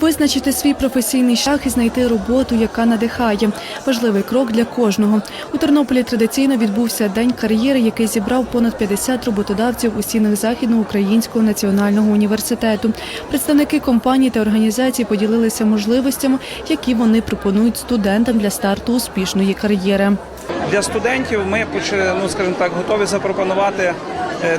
Визначити свій професійний шлях і знайти роботу, яка надихає. Важливий крок для кожного. У Тернополі традиційно відбувся день кар'єри, який зібрав понад 50 роботодавців у стінах Західноукраїнського національного університету. Представники компаній та організацій поділилися можливостями, які вони пропонують студентам для старту успішної кар'єри. Для студентів ми ну, скажімо так, готові запропонувати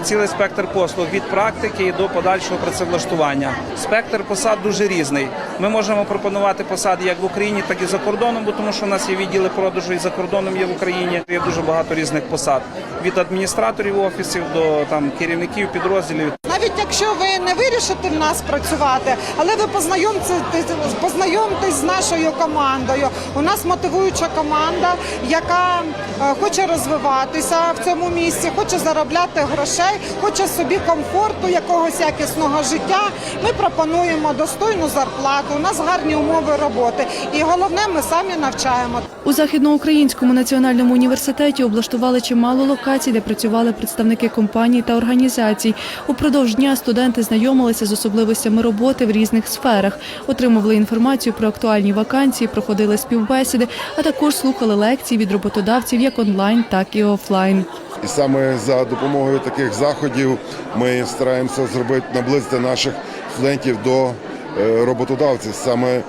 цілий спектр послуг від практики до подальшого працевлаштування. Спектр посад дуже різний. Ми можемо пропонувати посади як в Україні, так і за кордоном, бо тому що у нас є відділи продажу і за кордоном є в Україні. Є дуже багато різних посад від адміністраторів офісів до там керівників підрозділів. Навіть якщо ви не вирішите в нас працювати, але ви познайомтесь, познайомтесь з нашою командою. У нас мотивуюча команда, яка е, хоче розвиватися в цьому місці, хоче заробляти грошей, хоче собі комфорту, якогось якісного життя. Ми пропонуємо достойну зарплату. У нас гарні умови роботи, і головне, ми самі навчаємо. У Західноукраїнському національному університеті облаштували чимало локацій, де працювали представники компаній та організацій. Упродовж дня студенти знайомилися з особливостями роботи в різних сферах, отримували інформацію про актуальні вакансії, проходили співбесіди, а також слухали лекції від роботодавців як онлайн, так і офлайн. І саме за допомогою таких заходів ми стараємося зробити наблизити наших студентів до е, роботодавців. Саме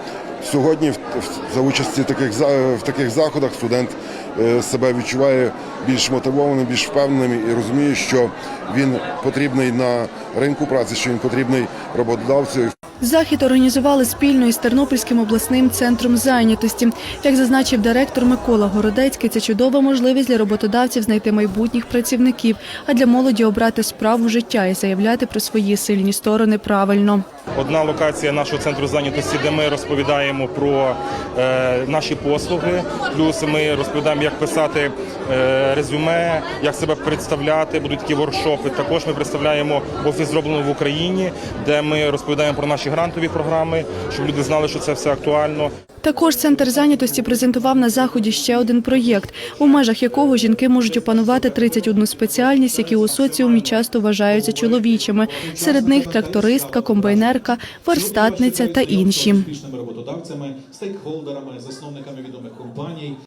сьогодні, за участі таких в таких заходах, студент е, себе відчуває більш мотивованим, більш впевненим і розуміє, що він потрібний на ринку праці, що він потрібний роботодавцю. Захід організували спільно із Тернопільським обласним центром зайнятості. Як зазначив директор Микола Городецький, це чудова можливість для роботодавців знайти майбутніх працівників, а для молоді обрати справу життя і заявляти про свої сильні сторони правильно. Одна локація нашого центру зайнятості, де ми розповідаємо про е, наші послуги. Плюс ми розповідаємо, як писати е, резюме, як себе представляти. Будуть такі воркшопи. Також ми представляємо офіс зроблено в Україні, де ми розповідаємо про наші грантові програми, щоб люди знали, що це все актуально. Також центр зайнятості презентував на заході ще один проєкт, у межах якого жінки можуть опанувати 31 спеціальність, які у соціумі часто вважаються чоловічими. Серед них трактористка, комбайнерка, верстатниця та інші. роботодавцями, стейкхолдерами, засновниками відомих компаній.